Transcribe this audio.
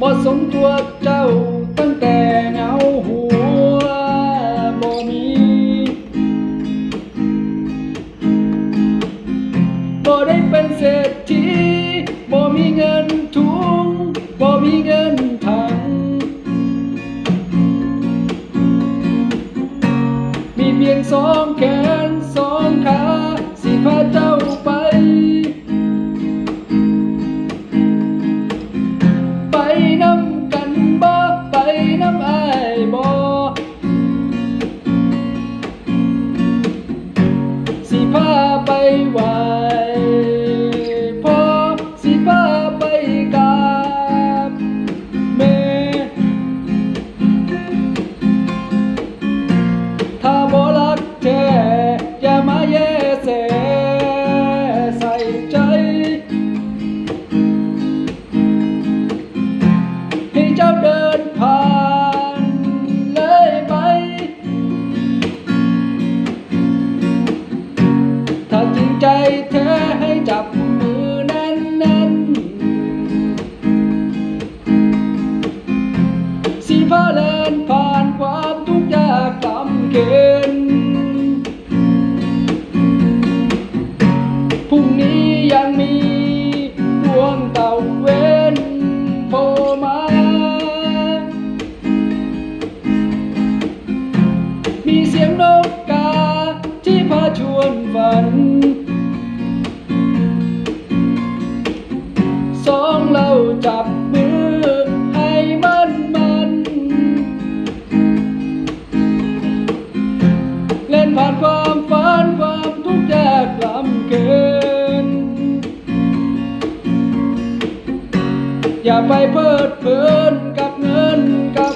บ่สมตัวเจ้าตั้งแต่เหงาหัวบ่มีบ่ได้เป็นเศรษฐีบ่มีเงินทุงบ่มีเงินถัง มีเพียงสองแขน จริงใจแท้ให้จับมือแน่นๆสีพาเลินผ่านความทุกข์ยากลำเข็นพรุ่งนี้ยังมีดวงตะเว จับมือให้มันมัน เล่นผ่านความฝันความทุกข์ยากลำเกิน อย่าไปเพลิดเพลินกับเงินกับ